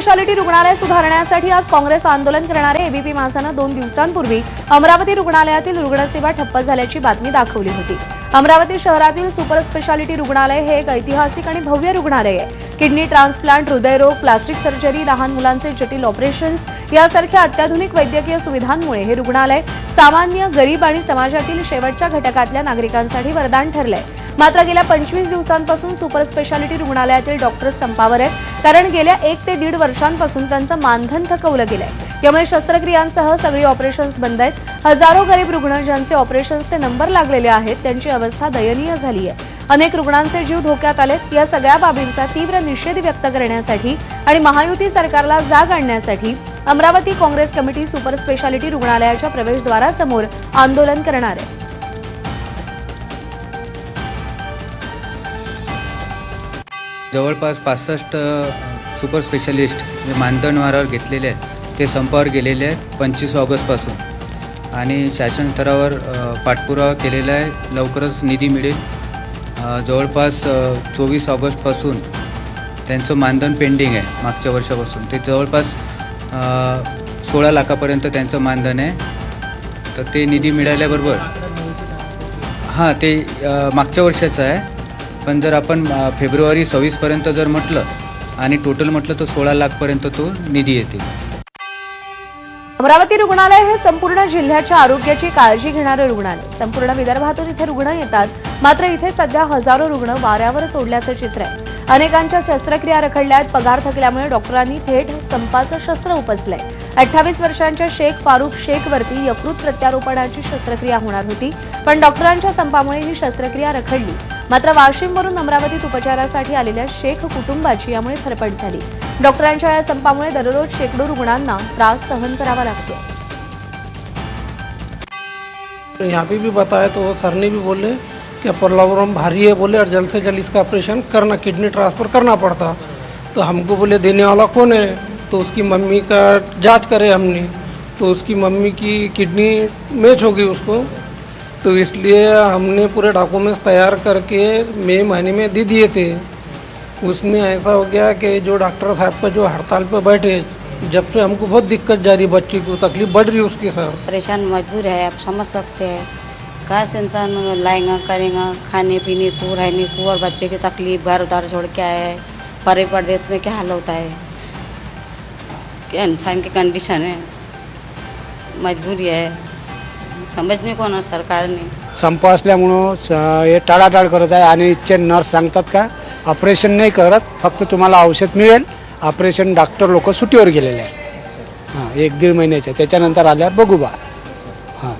Speciality रुग्णालय सुधारण्यासाठी आज काँग्रेस आंदोलन करणारे एबीपी माझानं दोन दिवसांपूर्वी अमरावती रुग्णालयातील रुग्णसेवा ठप्प झाल्याची बातमी दाखवली होती. अमरावती शहरातील सुपर स्पेशालिटी रुग्णालय हे एक ऐतिहासिक आणि भव्य रुग्णालय आहे. किडनी ट्रान्सप्लांट हृदयरोग प्लास्टिक सर्जरी लहान मुलांचे जटिल ऑपरेशन्स यासारख्या अत्याधुनिक वैद्यकीय सुविधांमुळे हे रुग्णालय सामान्य गरीब आणि समाजातील शेवटच्या घटकातल्या नागरिकांसाठी वरदान ठरलंय. मात्र गेल्या पंचवीस दिवसांपासून सुपर स्पेशालिटी रुग्णालयातील डॉक्टर संपावर आहेत. कारण गेल्या एक ते दीड वर्षांपासून त्यांचं मानधन थकवलं गेलंय. यामुळे शस्त्रक्रियांसह सगळी ऑपरेशन्स बंद आहेत. हजारो गरीब रुग्ण ज्यांचे ऑपरेशन्सचे नंबर लागलेले आहेत त्यांची अवस्था दयनीय झाली आहे. अनेक रुग्णांचे जीव धोक्यात आलेत. या सगळ्या बाबींचा तीव्र निषेध व्यक्त करण्यासाठी आणि महायुती सरकारला जाग आणण्यासाठी Amravati Congress committee super speciality रुग्णालयाच्या प्रवेशद्वारासमोर आंदोलन करणार आहे. जवळपास पासष्ट सुपर स्पेशालिस्ट जे मानधनवारावर घेतलेले आहेत ते संपावर गेलेले आहेत पंचवीस ऑगस्टपासून. आणि शासन स्तरावर पाठपुरावा केलेला आहे. लवकरच निधी मिळेल. जवळपास चोवीस ऑगस्टपासून त्यांचं मानधन पेंडिंग आहे मागच्या वर्षापासून. ते जवळपास सोळा लाखापर्यंत त्यांचं मानधन आहे. तर ते निधी मिळाल्याबरोबर हां ते मागच्या वर्षाचं आहे. पण जर आपण फेब्रुवारी सव्वीसपर्यंत जर म्हटलं आणि टोटल म्हटलं तर सोळा लाखपर्यंत तो निधी येते. अमरावती रुग्णालय हे संपूर्ण जिल्ह्याच्या आरोग्याची काळजी घेणारं रुग्णालय. संपूर्ण विदर्भातून इथे रुग्ण येतात. मात्र इथे सध्या हजारो रुग्ण वाऱ्यावर सोडल्याचं चित्र आहे. अनेकांच्या शस्त्रक्रिया रखडल्यात पगार थकल्यामुळे डॉक्टरांनी थेट संपाचं शस्त्र उपसलंय. अठ्ठावीस वर्षांच्या शेख फारुख शेखवरती यकृत प्रत्यारोपणाची शस्त्रक्रिया होणार होती पण डॉक्टरांच्या संपामुळे ही शस्त्रक्रिया रखडली. मात्र वाशिमवरून अमरावतीत उपचारासाठी आलेल्या शेख कुटुंबाची यामुळे थरपट झाली. डॉक्टरांच्या या संपामुळे दररोज शेकडो रुग्णांना त्रास सहन करावा लागतो. यहाँ पे भी बताया तो सर ने भी बोले कि प्रॉब्लम भारी है बोले और जल्द से जल्द इसका ऑपरेशन करना किडनी ट्रांसफर करना पड़ता। तो हमको बोले देने वाला कौन है? तो उसकी मम्मी का जांच करे हमने। तो उसकी मम्मी की किडनी मैच हो गई उसको। तो इसलिए हमने पूरे डॉक्यूमेंट्स तैयार करके मई महीने में दे दिए थे। उसमें ऐसा हो गया कि जो डॉक्टर साहब का जो हड़ताल पर बैठे, जब से हमको बहुत दिक्कत जा रही बच्ची को, तकलीफ़ बढ़ रही है उसकी, सर। परेशान मजबूर है, आप समझ सकते हैं। कहाँ से इंसान लाएगा, करेगा, खाने, पीने को, रहने को, और बच्चे की तकलीफ़ घर उधार छोड़ के है। परे प्रदेश में क्या हाल होता है? क्या इंसान की कंडीशन है? मजबूरी है। समझने को ना सरकार ने संप असल्यामुळं स- हे टाळाटाळ करत आहे आणि इथचे नर्स सांगतात का ऑपरेशन नाही करत फक्त तुम्हाला औषध मिळेल. ऑपरेशन डॉक्टर लोक सुट्टीवर गेलेले आहे हां एक दीड महिन्याचे त्याच्यानंतर आल्यावर बघू बा. हां.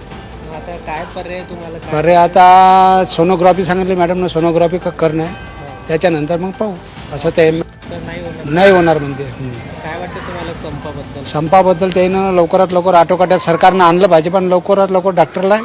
आता काय पर्याय तुम्हाला? काय बरे आता सोनोग्राफी सांगितली मॅडमनं सोनोग्राफी का करणं आहे त्याच्यानंतर मग पाहू. असं ते नाही होणार. म्हणते. काय वाटतं तुम्हाला संपाबद्दल? संपाबद्दल त्यानं लवकरात लवकर आटोकाट्यात सरकारनं आणलं पाहिजे पण लवकरात लवकर डॉक्टरला